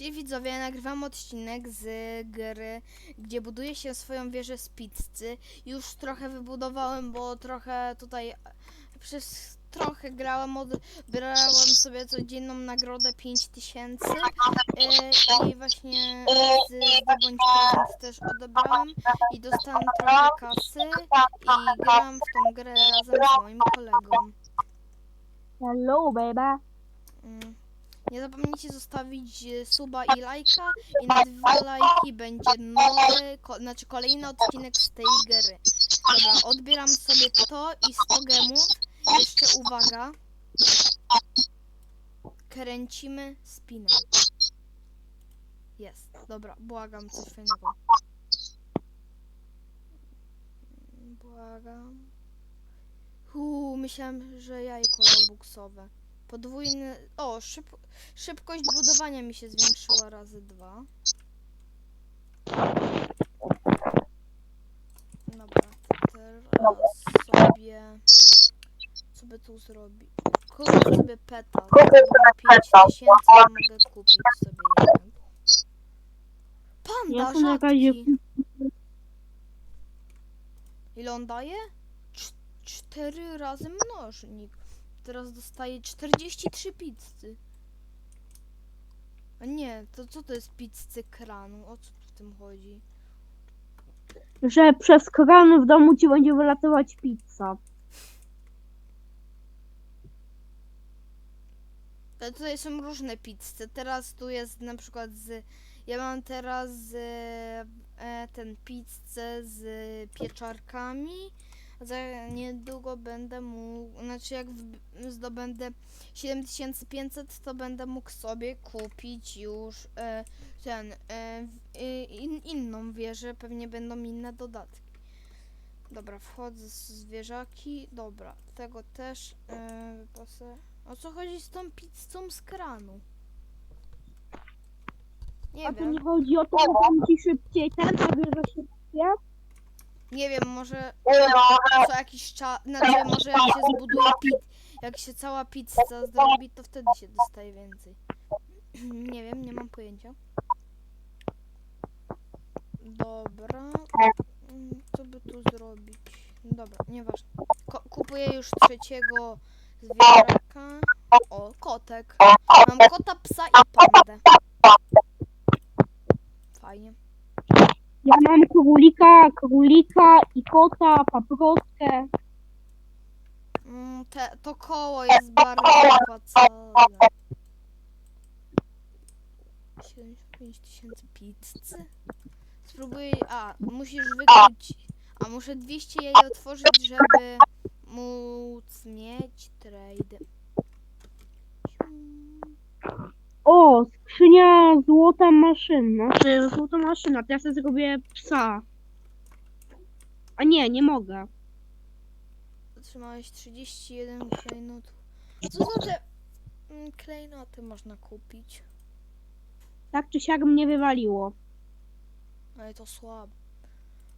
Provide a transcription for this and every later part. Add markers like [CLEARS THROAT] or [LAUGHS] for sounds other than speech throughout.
Widzowie, nagrywam odcinek z gry, gdzie buduję się swoją wieżę z pizzy. Już trochę wybudowałem, bo trochę tutaj przez trochę grałem, odbierałem sobie codzienną nagrodę 5000 yy, i właśnie z zdobądź prezent też odebrałem i dostałem trochę kasy i grałem w tą grę razem z moim kolegą. Hello, baby. Mm. Nie zapomnijcie zostawić e, suba i lajka i na dwa lajki będzie nowy, ko, znaczy kolejny odcinek z tej gry. Dobra, odbieram sobie to i 100 gemów. Jeszcze uwaga. Kręcimy spinę. Jest, dobra, błagam coś fajnego. Błagam. Huu, myślałem, że jajko robuxowe. Podwójny. O, szyb, szybkość budowania mi się zwiększyła razy dwa. Dobra, to teraz sobie. Co by tu zrobić? Kupię sobie peta. Mam 5000, mogę kupić sobie jeden. Panda rzadki. Ile on daje? Cz- cztery razy mnożnik. Teraz dostaję 43 pizzy. A nie, to co to jest pizzy kranu? O co tu w tym chodzi? że przez kran w domu ci będzie wylatywać pizza. Ale tutaj są różne pizze. Teraz tu jest na przykład z... Ja mam teraz z, e, ten pizzę z pieczarkami. Za niedługo będę mógł... Znaczy jak zdobędę 7500 to będę mógł sobie kupić już e, ten... E, in, inną wieżę. Pewnie będą inne dodatki. Dobra, wchodzę z zwierzaki. Dobra, tego też e, wypasę. O co chodzi z tą pizzą z kranu? Nie A wiem, nie chodzi o to, że tam ci szybciej ten, wieża szybciej. Nie wiem, może co jakiś czas, znaczy może jak się zbuduje pit, jak się cała pizza zrobi, to wtedy się dostaje więcej. [CLEARS THROAT] Nie wiem, nie mam pojęcia. Dobra, co by tu zrobić? Dobra, nieważne. Ko kupuję już trzeciego zwierzaka. O, kotek. Mam kota, psa i pandę. Fajnie. Ja mam królika, królika i kota, paprotkę. Mm, te, to koło jest bardzo opłacalne. 75 tysięcy pizzy? Spróbuj. A, musisz wykluć. A muszę 200 jej otworzyć, żeby móc mieć trade. O, skrzynia złota maszyna. Znaczy, złota maszyna, to ja sobie zrobię psa. A nie, nie mogę. Otrzymałeś 31 klejnotów. Co za te mm, klejnoty można kupić? Tak czy siak mnie wywaliło. Ale to słabo.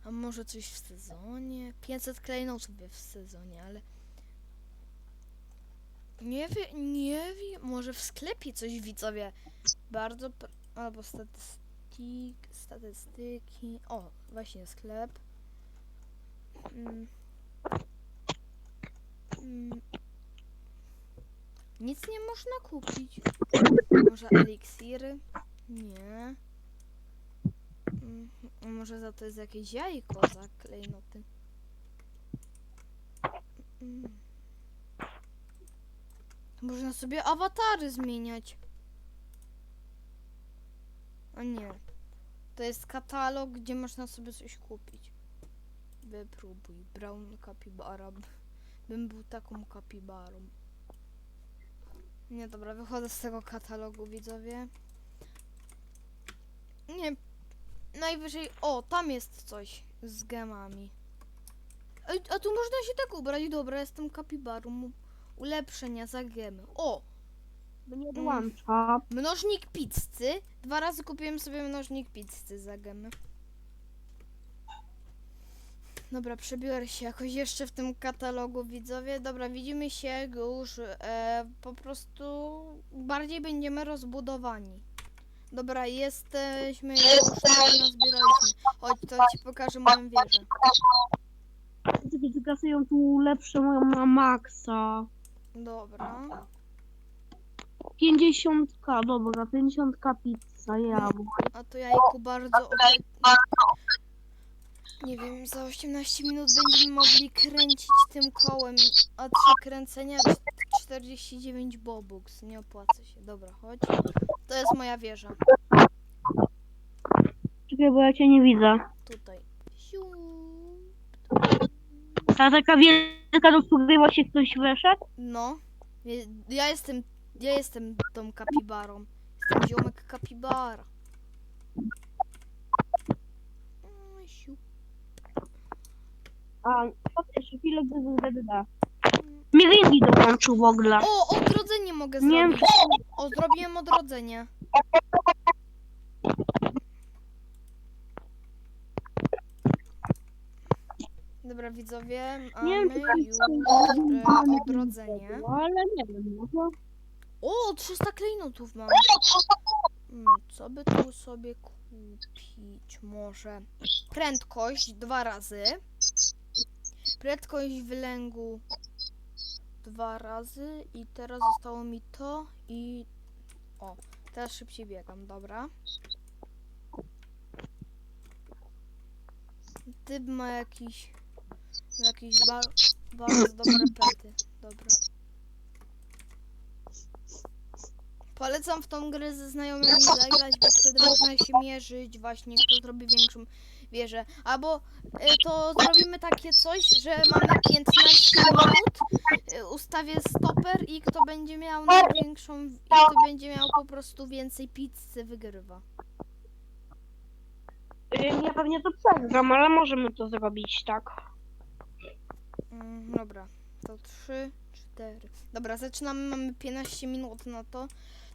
A może coś w sezonie? 500 klejnotów sobie w sezonie, ale... Nie wiem, nie wiem. Może w sklepie coś widzowie. Bardzo... pr- Albo statystyk, statystyki... O, właśnie sklep. Mm. Mm. Nic nie można kupić. Może eliksiry? Nie. Mm, może za to jest jakieś jajko za klejnoty? Mm. Można sobie awatary zmieniać. A nie. To jest katalog, gdzie można sobie coś kupić. Wypróbuj. Brown capybara. B- [LAUGHS] Bym był taką kapibarą. Nie, dobra, wychodzę z tego katalogu, widzowie. Nie, najwyżej... O, tam jest coś z gemami. Ej, a tu można się tak ubrać. Dobra, jestem kapibarą. Ulepszenia za gemy. O, Mnie dołącza. mnożnik pizzy. Dwa razy kupiłem sobie mnożnik pizzy za gemy. Dobra, przebiorę się jakoś jeszcze w tym katalogu, widzowie. Dobra, widzimy się już e, po prostu bardziej będziemy rozbudowani. Dobra, jesteśmy już prawie nazbieraliśmy. Chodź, to ci pokażę moją wieżę. Takie zakasują tu lepsze moją na maksa. Dobra. 50k, dobra, 50k pizza, ja. A to jajku bardzo. Nie wiem, za 18 minut będziemy mogli kręcić tym kołem, a trzy kręcenia 49 bobuks. Nie opłaca się. Dobra, chodź. To jest moja wieża. Czekaj, bo ja cię nie widzę. Tutaj. Ta taka wielka, do której właśnie ktoś weszedł? No. Ja jestem, ja jestem tą kapibarą. Jestem ziomek kapibara. Siu. A, to jeszcze chwilę, gdy ZDD. Mi Windy dołączył w ogóle. O, odrodzenie mogę Nie wiem, zrobić. O, zrobiłem odrodzenie. Dobra, widzowie, mamy Nie to już e, odrodzenie. Ale nie wiem, no. O, 300 klejnotów mam. Hmm, co by tu sobie kupić? Może prędkość dwa razy. Prędkość wylęgu dwa razy. I teraz zostało mi to i... O, teraz szybciej biegam, dobra. Typ ma jakiś... Jakieś ba bardzo dobre pety. Dobra. Polecam w tą grę ze znajomymi zagrać, bo wtedy można się mierzyć właśnie, kto zrobi większą wieżę. Albo y, to zrobimy takie coś, że mamy 15 minut, y, ustawię stoper i kto będzie miał największą, i kto będzie miał po prostu więcej pizzy, wygrywa. Ja pewnie to przegram, ale możemy to zrobić, tak. Mm, dobra, to 3, 4. Dobra, zaczynamy, mamy 15 minut na to.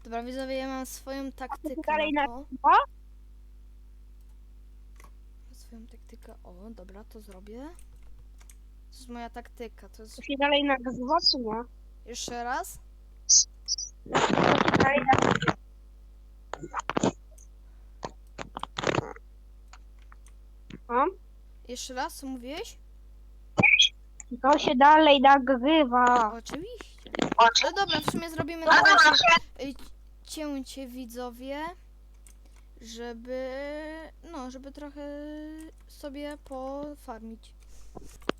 Dobra, widzowie, ja mam swoją taktykę Dalej na na to. dwa? Swoją taktykę. O, dobra, to zrobię. To jest moja taktyka. To jest. To się dalej nagrywa, czy nie? Jeszcze raz. Dalej nagrywa. O, Jeszcze raz, co mówiłeś? To się dalej nagrywa. Oczywiście. No dobra, w sumie zrobimy teraz y, cięcie widzowie, żeby. No, żeby trochę sobie pofarmić.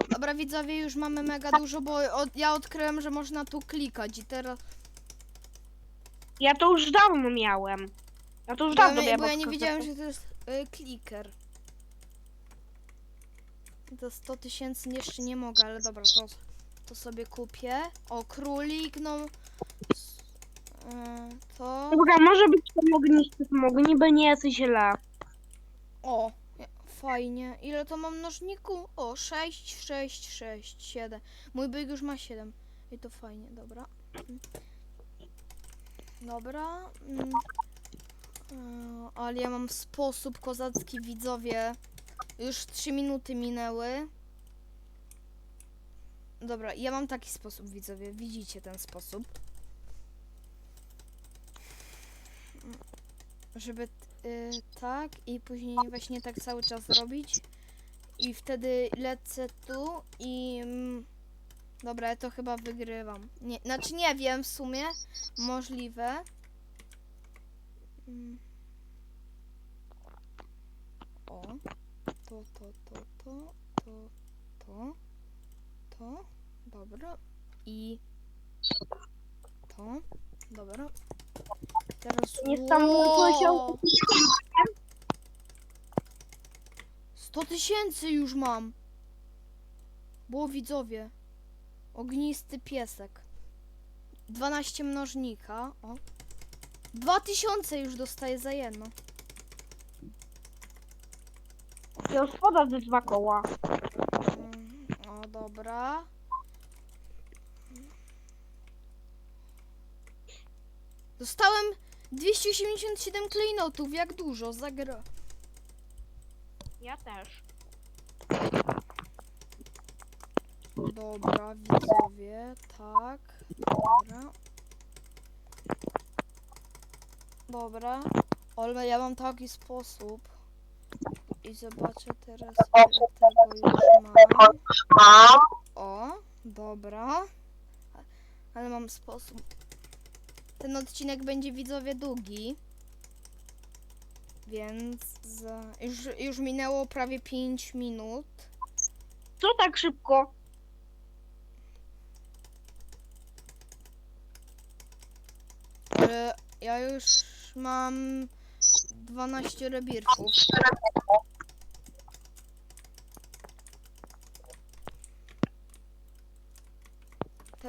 Dobra, widzowie, już mamy mega dużo, bo od, ja odkryłem, że można tu klikać i teraz. Ja to już dawno miałem. Ja to już Bo, dawno ja- miałem. bo ja nie wiedziałem, że to jest y, kliker. To 100 tysięcy jeszcze nie mogę, ale dobra, to, to sobie kupię. O, królik, no. y, to. Dobra, może być to ognisty smog, niby nie jest źle. O, fajnie. Ile to mam mnożniku? O, 6, 6, 6, 7. Mój byk już ma 7. I to fajnie, dobra. Dobra. mm. E, Ale ja mam sposób kozacki widzowie. Już 3 minuty minęły. Dobra, ja mam taki sposób widzowie. Widzicie ten sposób. Żeby t- y, tak i później właśnie tak cały czas robić. I wtedy lecę tu i. Mm, dobra, ja to chyba wygrywam. Nie, znaczy nie wiem w sumie. Możliwe. Mm. O. To, to, to, to, to, to, to. Dobra. I to. Dobra. Teraz. Niesamowity poziom. 100 tysięcy już mam. Było widzowie. Ognisty piesek. 12 mnożnika. O. 2000 już dostaję za jedno. Ja spoda ze dwa koła. Mm, O, dobra. Dostałem 287 klejnotów. Jak dużo? Zagra. Ja też. Dobra, widzowie, tak. Dobra. Dobra. Ale ja mam taki sposób. I zobaczę teraz, ile tego już mam. O, dobra. Ale mam sposób. Ten odcinek będzie widzowie długi. Więc za... już, już minęło prawie 5 minut. Co tak szybko? Ja już mam 12 rebirków.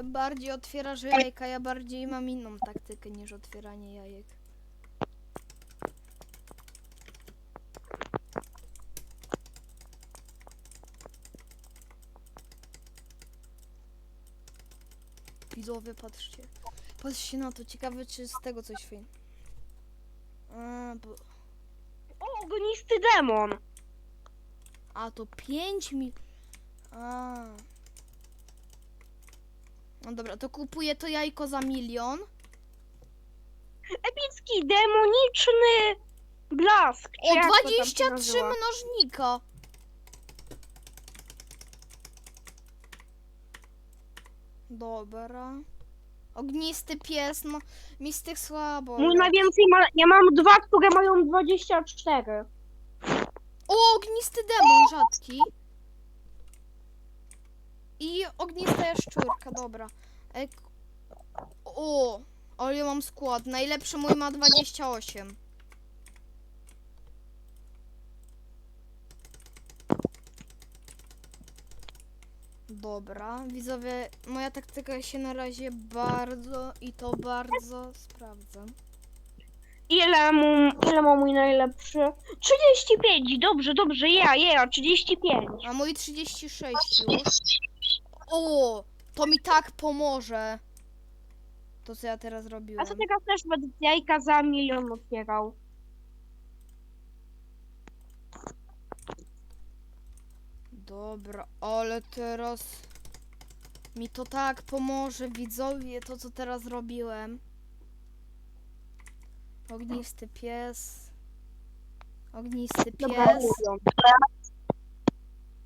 Bardziej otwierasz jajka, ja bardziej mam inną taktykę niż otwieranie jajek. Widzowie, patrzcie. Patrzcie na to, ciekawe czy z tego coś. A, bo... O, ognisty demon. A to 5 mi. A. No dobra, to kupuję to jajko za milion. Epicki, demoniczny blask. czy O, jak to tam się 23 nazywa? mnożnika. Dobra. Ognisty pies, no mi z tych słabo. Mój najwięcej ma, ja mam dwa, które mają 24. O, ognisty demon rzadki. I ognista jaszczurka, dobra. E, o, ale ja mam skład. Najlepszy mój ma 28. Dobra, widzowie, moja taktyka się na razie bardzo i to bardzo sprawdza. Ile, mu, ile ma mój najlepszy? 35, dobrze, dobrze, ja, ja, 35. A mój 36 już. O, to mi tak pomoże. To co ja teraz A robiłem. co teraz też będę jajka za milion otwierał. Dobra, ale teraz mi to tak pomoże, widzowie, to co teraz robiłem. Ognisty pies. Ognisty Dobra, pies. milion.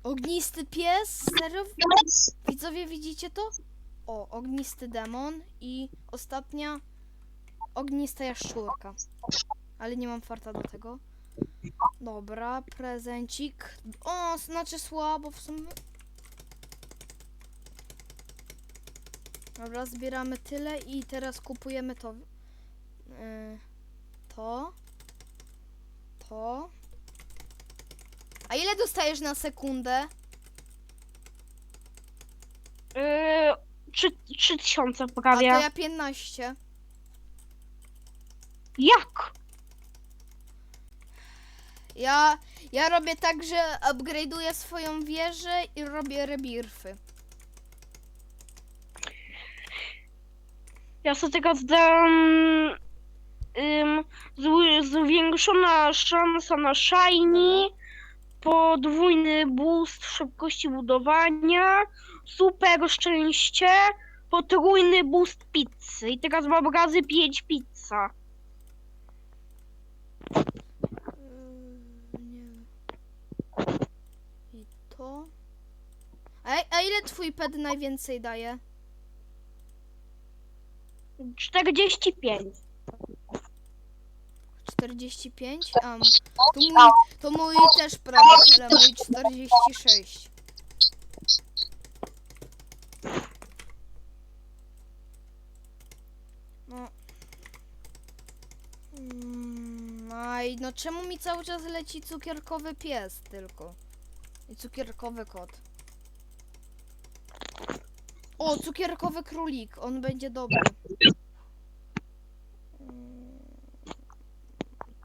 Ognisty pies? Serio? Widzowie, widzicie to? O, ognisty demon i ostatnia ognista jaszczurka. Ale nie mam farta do tego. Dobra, prezencik. O, znaczy słabo w sumie. Dobra, zbieramy tyle i teraz kupujemy to. Yy, to. To. A ile dostajesz na sekundę? Yy, trzy, trzy tysiące A to prawie. ja 15. Jak? Ja, ja robię tak, że upgrade'uję swoją wieżę i robię rebirfy. Ja sobie teraz dam ym, zwi- zwiększona szansa na shiny, podwójny boost szybkości budowania, super szczęście, potrójny boost pizzy. I teraz mam razy 5 pizza. Yy, nie wiem. I to. A, a ile twój pet najwięcej daje? 45. 45? A, to mój, to mój też prawie tyle, mój 46. No. Mm, Aj, no czemu mi cały czas leci cukierkowy pies tylko? I cukierkowy kot. O, cukierkowy królik, on będzie dobry.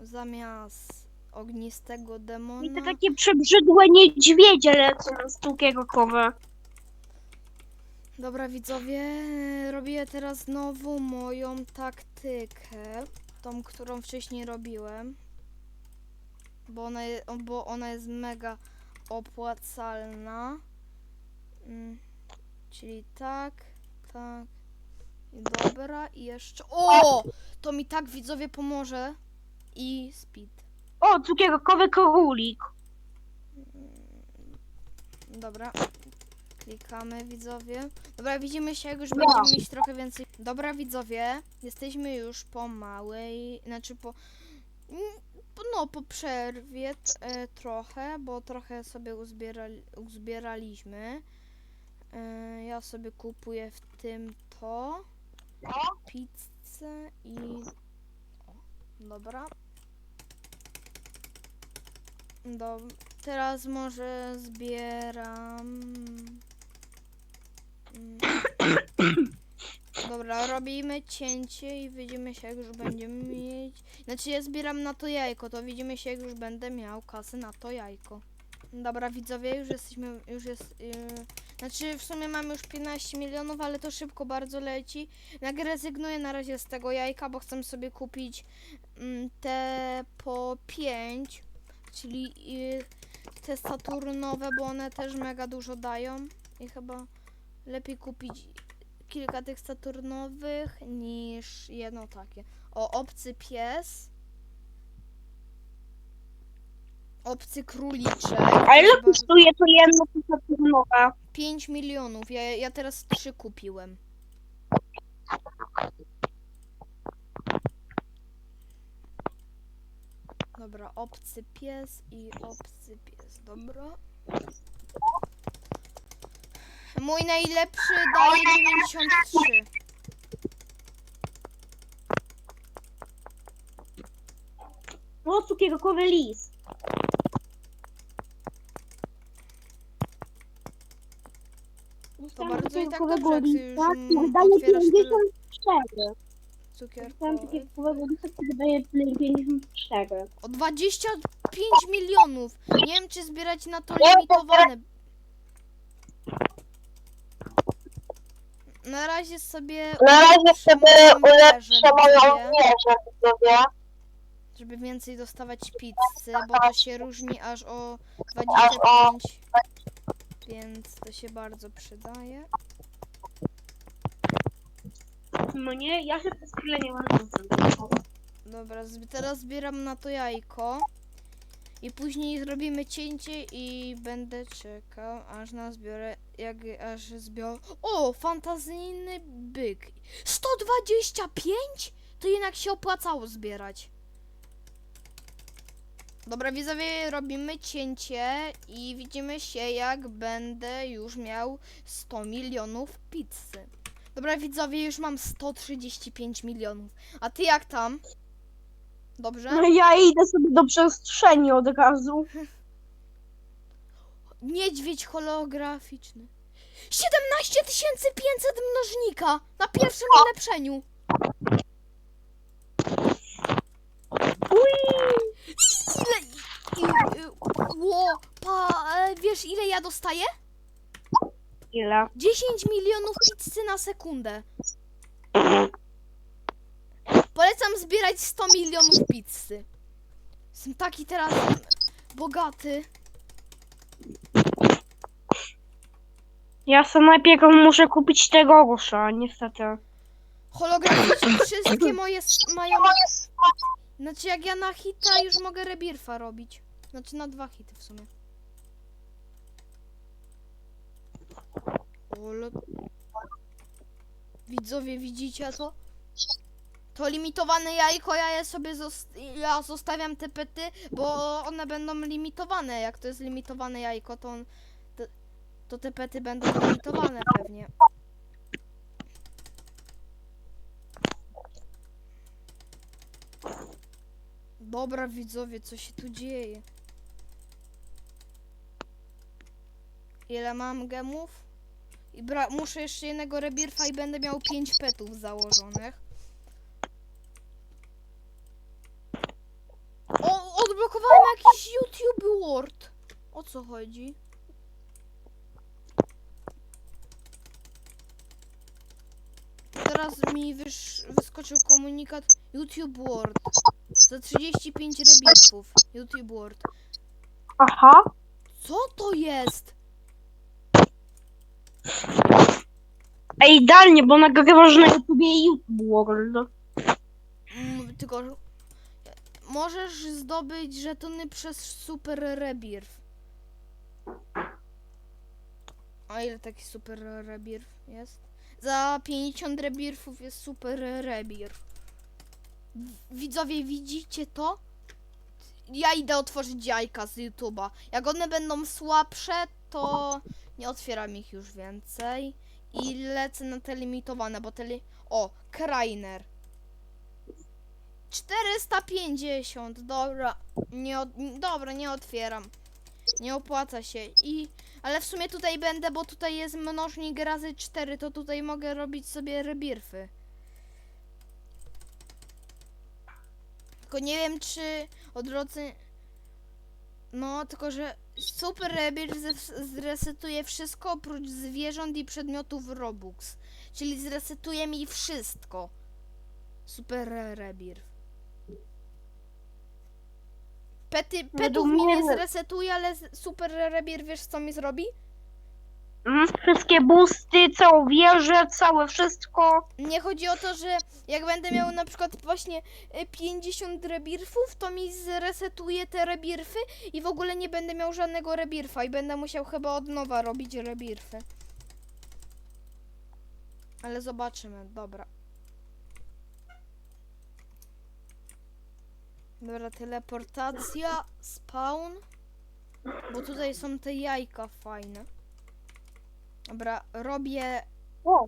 Zamiast ognistego I te demona. takie przebrzydłe niedźwiedzie lecą z cukierkowe. Dobra widzowie, robię teraz znowu moją taktykę, tą, którą wcześniej robiłem, bo ona, je, bo ona jest mega opłacalna, mm, czyli tak, tak, i dobra i jeszcze, o, to mi tak widzowie pomoże i speed. O, cukierkowy królik. Dobra. Klikamy widzowie. Dobra, widzimy się, jak już No. będziemy mieć trochę więcej. Dobra, widzowie, jesteśmy już po małej, znaczy po. mm, po- No, po przerwie e, trochę, bo trochę sobie uzbierali, uzbieraliśmy. E, ja sobie kupuję w tym to. Pizzę i. O, dobra. Do, teraz może zbieram. Mm. Dobra, robimy cięcie i widzimy się, jak już będziemy mieć. Znaczy, ja zbieram na to jajko, to widzimy się, jak już będę miał kasy na to jajko. Dobra, widzowie, już jesteśmy. Już jest. Yy, znaczy, w sumie mamy już 15 milionów, ale to szybko bardzo leci. Jak rezygnuję na razie z tego jajka, bo chcę sobie kupić mm, te po 5, czyli y, te Saturnowe, bo one też mega dużo dają i chyba lepiej kupić kilka tych Saturnowych niż jedno takie. O, obcy pies. Obcy króliczek. A ile kosztuje to jedno saturnowe? 5 milionów. Ja, ja teraz 3 kupiłem. Dobra, obcy pies i obcy pies. Dobra. Mój najlepszy daje 93. O, cukierkowy lis. To bardzo i tak dobrze, jak lisa, już, mm, daje otwierasz tyle- 54. Dostałem cukierkowego lisa, który daje 54. O 25 milionów. Nie wiem, czy zbierać na to limitowane. Na razie sobie. Na razie sobie ulepszę moją. Żeby więcej dostawać pizzy, bo to się różni aż o 25. Więc to się bardzo przydaje. No nie, ja się przez chwilę nie mam. Dobra, teraz zbieram na to jajko. I później zrobimy cięcie i będę czekał, aż na zbiorę, jak aż zbiorę... O, fantazyjny byk. 125? To jednak się opłacało zbierać. Dobra, widzowie, robimy cięcie i widzimy się, jak będę już miał 100 milionów pizzy. Dobra, widzowie, już mam 135 milionów. A ty jak tam? Dobrze? No ja idę sobie do przestrzeni od razu. [LAUGHS] Niedźwiedź holograficzny. 17 500 mnożnika na pierwszym ulepszeniu. Ile? i- i- Ło, pa, e, wiesz ile ja dostaję? Ile? 10 milionów pizzy na sekundę. Polecam zbierać 100 milionów pizzy. Jestem taki teraz bogaty. Ja sobie najpierw muszę kupić tego grosza, niestety. Holograficznie wszystkie moje s- mają... Znaczy jak ja na hita już mogę rebirfa robić. Znaczy na dwa hity w sumie. Widzowie, widzicie to? To limitowane jajko, ja je sobie zost ja zostawiam te pety, bo one będą limitowane. Jak to jest limitowane jajko, to, on, to, to te pety będą limitowane pewnie. Dobra widzowie, co się tu dzieje? Ile mam gemów? I bra- muszę jeszcze jednego rebirfa i będę miał 5 petów założonych. O, odblokowałem jakiś YouTube Word. O co chodzi? Teraz mi wyskoczył komunikat YouTube Word. Za 35 rebirfów. YouTube Word. Aha. Co to jest? Ej, idealnie, bo nagrywasz na YouTubie YouTube World. Mm, tylko możesz zdobyć żetony przez super rebirth. A ile taki super rebirth jest? Za 50 rebirthów jest super rebirth. Widzowie, widzicie to? Ja idę otworzyć jajka z YouTube'a. Jak one będą słabsze, to nie otwieram ich już więcej. I lecę na te limitowane, bo te li... O, Krainer. 450, dobra. Nie od... Dobra, nie otwieram. Nie opłaca się. I... Ale w sumie tutaj będę, bo tutaj jest mnożnik razy 4, to tutaj mogę robić sobie rebirfy. Tylko nie wiem, czy odrodzy... No, tylko że Super zres- zresetuje wszystko oprócz zwierząt i przedmiotów Robux. Czyli zresetuje mi wszystko. Super Rebirth. Pety, petów mi nie zresetuje, ale Super Rebirth wiesz co mi zrobi? Mm, Wszystkie busty, całą wieżę, całe wszystko. Nie chodzi o to, że jak będę miał na przykład właśnie y, 50 rebirfów, to mi zresetuje te rebirfy i w ogóle nie będę miał żadnego rebirfa i będę musiał chyba od nowa robić rebirfy. Ale zobaczymy, dobra. Dobra, teleportacja, spawn. Bo tutaj są te jajka fajne. Dobra, robię O.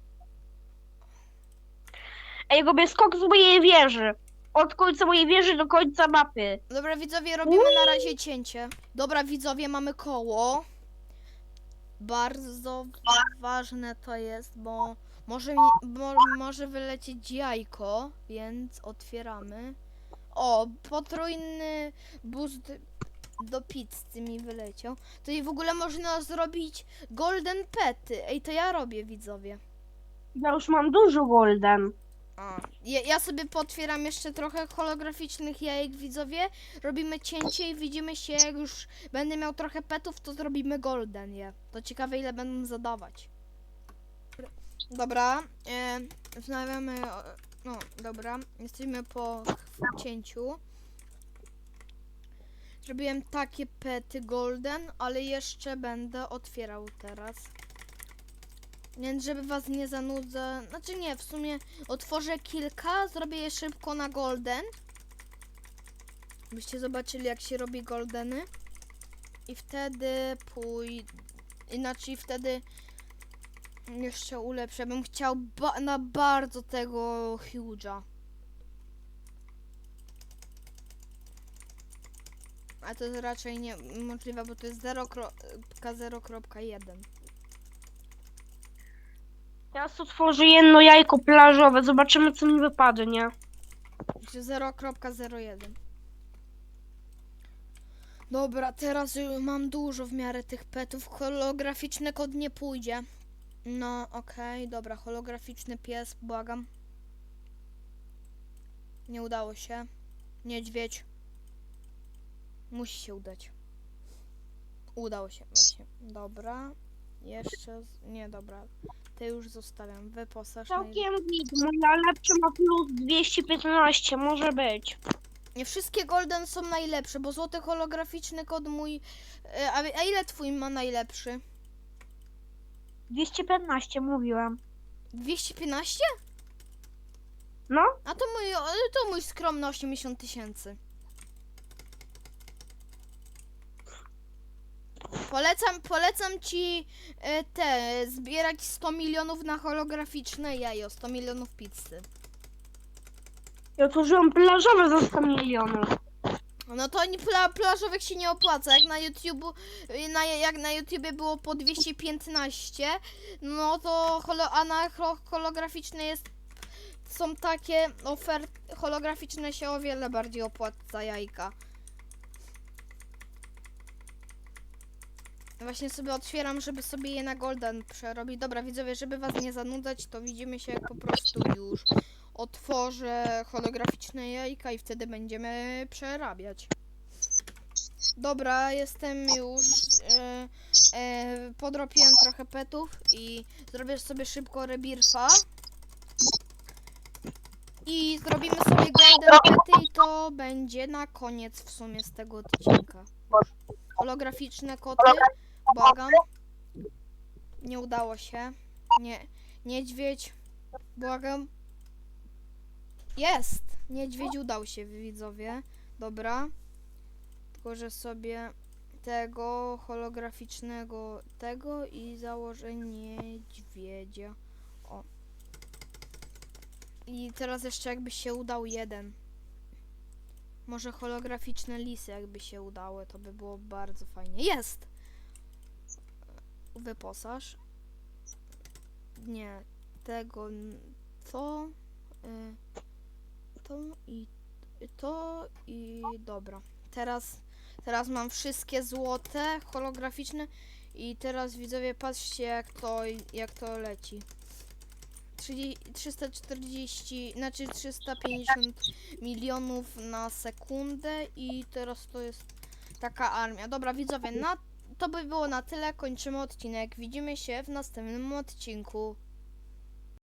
Ej, robię skok z mojej wieży. Od końca mojej wieży do końca mapy. Dobra, widzowie, robimy na razie cięcie. Dobra, widzowie, mamy koło. Bardzo ważne to jest, bo może, mi, bo może wylecieć jajko, więc otwieramy. O, potrójny boost do pizzy mi wyleciał. To i w ogóle można zrobić golden pety. Ej, to ja robię, widzowie. Ja już mam dużo golden. A, ja, ja sobie potwieram jeszcze trochę holograficznych jajek, widzowie. Robimy cięcie i widzimy się, jak już będę miał trochę petów, to zrobimy golden je. To ciekawe, ile będą zadawać. Dobra, e, wznawiamy, o, no dobra, jesteśmy po cięciu. Zrobiłem takie pety golden, ale jeszcze będę otwierał teraz. Więc żeby was nie zanudzę, znaczy nie, w sumie otworzę kilka, zrobię je szybko na golden. Byście zobaczyli jak się robi goldeny. I wtedy pój... Inaczej wtedy jeszcze ulepszę. Bym chciał ba na bardzo tego huge'a. A to jest raczej niemożliwe, bo to jest 0.0.1. Teraz otworzę jedno jajko plażowe. Zobaczymy, co mi wypadnie. Czy 0.01. Dobra, teraz już mam dużo w miarę tych petów. Holograficzny kod nie pójdzie. No, okej, dobra, holograficzny pies, błagam. Nie udało się. Niedźwiedź. Musi się udać. Udało się, właśnie. Dobra. Jeszcze. z- Nie, dobra. Te już zostawiam. Wyposaż. Całkiem git. Moja lepsza ma plus 215. Może być. Nie wszystkie golden są najlepsze, bo złoty holograficzny kod mój. e, A, a ile twój ma najlepszy? 215 mówiłem. 215? No? A to mój, to mój skromny 80 tysięcy. Polecam, polecam ci e, te zbierać 100 milionów na holograficzne jajo, 100 milionów pizzy. Ja otworzyłem plażowe za 100 milionów. No to nie- pla, plażowych się nie opłaca. Jak na YouTube, na, jak na YouTubie było po 215, no to holo, a na ho- holograficzne jest są takie oferty holograficzne się o wiele bardziej opłaca jajka. Właśnie sobie otwieram, żeby sobie je na golden przerobić. Dobra, widzowie, żeby was nie zanudzać, to widzimy się po prostu już. Otworzę holograficzne jajka i wtedy będziemy przerabiać. Dobra, jestem już. E, e, podropiłem trochę petów i zrobię sobie szybko rebirfa. I zrobimy sobie golden pety i to będzie na koniec w sumie z tego odcinka. Holograficzne koty, błagam. Nie udało się. Nie, niedźwiedź, błagam. Jest! Niedźwiedź udał się, widzowie. Dobra. Tylko, że sobie tego holograficznego tego i założę niedźwiedzia. O. I teraz jeszcze jakby się udał jeden. Może holograficzne lisy jakby się udały, to by było bardzo fajnie. Jest! Wyposaż. Nie, tego, to, y, to i to i dobra. Teraz, teraz mam wszystkie złote, holograficzne i teraz widzowie patrzcie jak to, jak to leci. 30, 340, znaczy 350 milionów na sekundę i teraz to jest taka armia. Dobra widzowie, na, to by było na tyle, kończymy odcinek. Widzimy się w następnym odcinku.